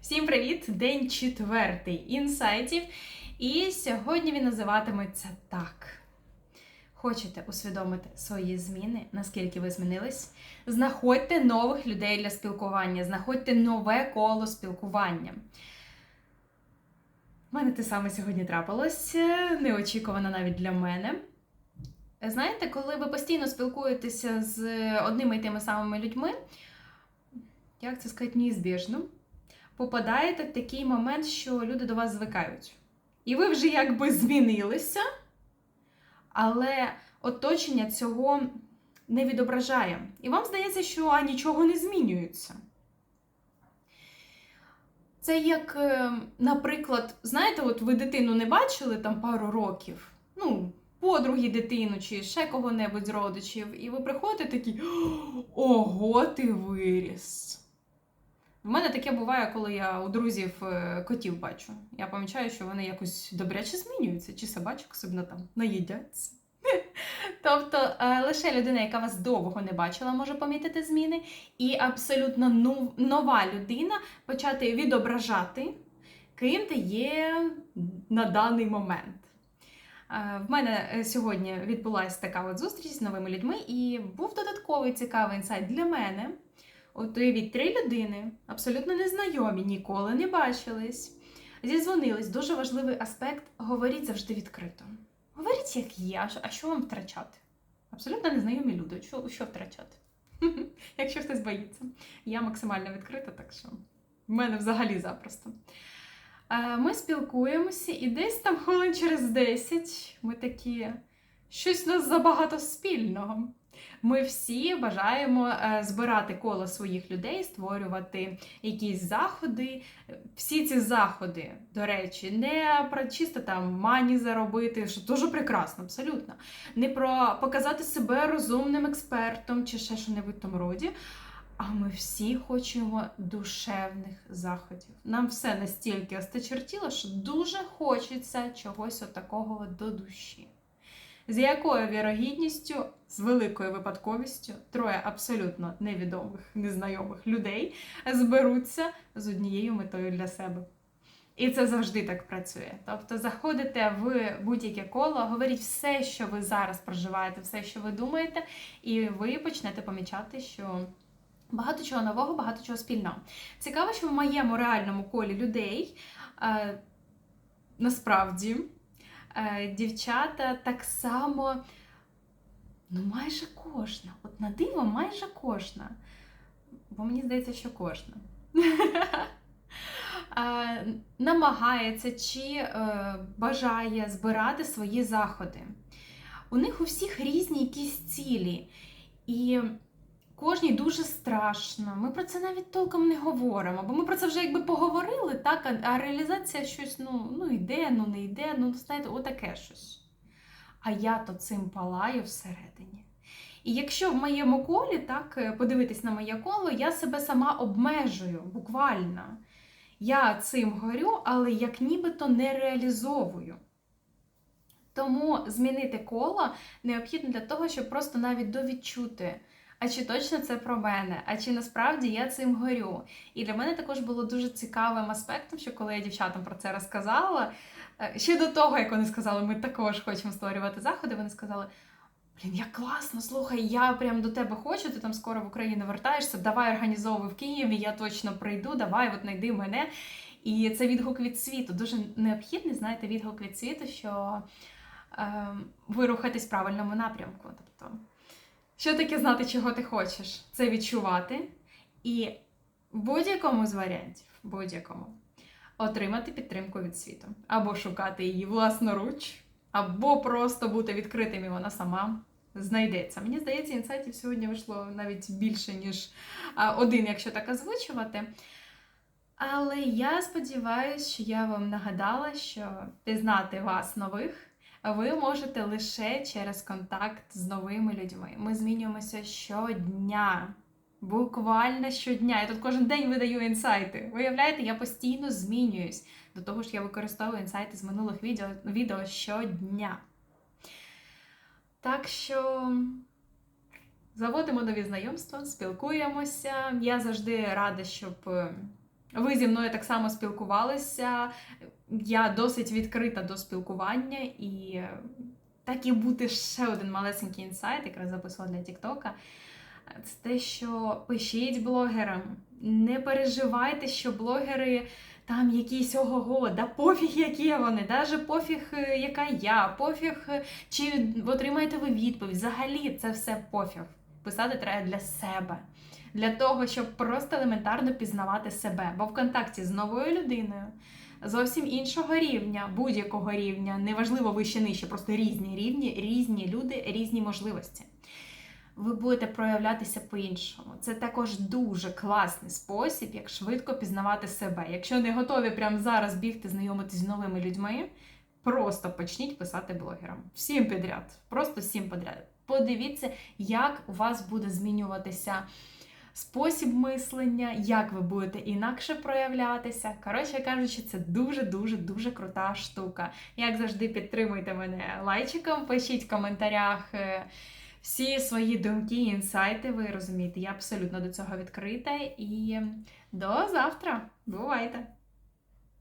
Всім привіт! День четвертий інсайтів. І сьогодні він називатиметься так. Хочете усвідомити свої зміни, наскільки ви змінились? Знаходьте нових людей для спілкування, знаходьте нове коло спілкування. У мене те саме сьогодні трапилось, неочікувано навіть для мене. Знаєте, коли ви постійно спілкуєтеся з одними і тими самими людьми, як це сказати, неізбіжно, попадаєте в такий момент, що люди до вас звикають. І ви вже якби змінилися, але оточення цього не відображає. І вам здається, що а, нічого не змінюється. Це як, е, наприклад, знаєте, от ви дитину не бачили там пару років, ну, подруги дитину чи ще кого-небудь з родичів, і ви приходите такі: Ого, ти виріс! В мене таке буває, коли я у друзів е, котів бачу. Я помічаю, що вони якось добряче змінюються, чи собачок особливо там наїдяться. Тобто е, лише людина, яка вас довго не бачила, може помітити зміни, і абсолютно ну- нова людина почати відображати, ким ти є на даний момент. Е, В мене сьогодні відбулася така от зустріч з новими людьми, і був додатковий цікавий інсайт для мене. Уявіть, три людини, абсолютно незнайомі, ніколи не бачились, зізвонились. Дуже важливий аспект говоріть завжди відкрито. Говоріть, як є, а що- вам втрачати? Абсолютно незнайомі люди. Що, що втрачати? Якщо хтось боїться. Я максимально відкрита, так що в мене взагалі запросто. Е, Ми спілкуємося, і десь там хвилин через 10 ми такі. Щось у нас забагато спільного. Ми всі бажаємо е, збирати коло своїх людей, створювати якісь заходи. Всі ці заходи, до речі, не про чисто там мані заробити, що дуже прекрасно, абсолютно. Не про показати себе розумним експертом чи ще що-небудь в тому роді. А ми всі хочемо душевних заходів. Нам все настільки осточертіло, що дуже хочеться чогось отакого до душі. З якою вірогідністю, з великою випадковістю, троє абсолютно невідомих, незнайомих людей зберуться з однією метою для себе. І це завжди так працює. Тобто заходите в будь-яке коло, говоріть все, що ви зараз проживаєте, все, що ви думаєте, і ви почнете помічати, що багато чого нового, багато чого спільного. Цікаво, що в моєму реальному колі людей е, насправді дівчата так само, ну майже кожна. От на диво майже кожна. Бо мені здається, що кожна. Е, Намагається чи е, бажає збирати свої заходи. У них у всіх різні якісь цілі. І кожній дуже страшно. Ми про це навіть толком не говоримо, бо ми про це вже якби поговорили, так, а, реалізація щось ну, ну йде, ну не йде, ну знаєте, отаке щось. А я то цим палаю всередині. І якщо в моєму колі, так, е, подивитись на моє коло, я себе сама обмежую буквально. Я цим горю, але як нібито не реалізовую. Тому змінити коло необхідно для того, щоб просто навіть довідчути. А чи точно це про мене? А чи насправді я цим горю? І для мене також було дуже цікавим аспектом, що коли я дівчатам про це розказала, е, ще до того, як вони сказали, ми також хочемо створювати заходи, вони сказали: Блін, як класно, слухай, я прям до тебе хочу, ти там скоро в Україну вертаєшся, давай організовуй в Києві, я точно прийду, давай, от знайди мене. І це відгук від світу. Дуже необхідний, знаєте, відгук від світу, що е, ви рухаєтесь в правильному напрямку. Тобто, що таке знати, чого ти хочеш? Це відчувати і в будь-якому з варіантів, будь-якому, отримати підтримку від світу. Або шукати її власноруч, або просто бути відкритим, і вона сама знайдеться. Мені здається, інсайтів сьогодні вийшло навіть більше, ніж один, якщо так озвучувати. Але я сподіваюся, що я вам нагадала, що пізнати вас нових ви можете лише через контакт з новими людьми. Ми змінюємося щодня. Буквально щодня. Я тут кожен день видаю інсайти. Виявляєте, я постійно змінююсь. До того ж, я використовую інсайти з минулих відео, відео щодня. Так що заводимо нові знайомства, спілкуємося. Я завжди рада, щоб ви зі мною так само спілкувалися. Я досить відкрита до спілкування і е, так і бути ще один малесенький інсайт, якраз записувала для Тіктока. Це те, що пишіть блогерам, не переживайте, що блогери там якісь ого-го, да пофіг, які вони, даже пофіг, е, яка я, пофіг, е, чи отримаєте ви відповідь. Взагалі це все пофіг. Писати треба для себе. Для того, щоб просто елементарно пізнавати себе. Бо в контакті з новою людиною зовсім іншого рівня, будь-якого рівня, неважливо вище нижче, просто різні рівні, різні люди, різні можливості. Ви будете проявлятися по-іншому. Це також дуже класний спосіб, як швидко пізнавати себе. Якщо не готові прямо зараз бігти, знайомитись з новими людьми, просто почніть писати блогерам. Всім підряд. Просто всім підряд. Подивіться, як у вас буде змінюватися спосіб мислення, як ви будете інакше проявлятися. Коротше кажучи, це дуже-дуже дуже крута штука. Як завжди, підтримуйте мене лайчиком, пишіть в коментарях. е, Всі свої думки, і інсайти, ви розумієте, я абсолютно до цього відкрита. І до завтра. Бувайте!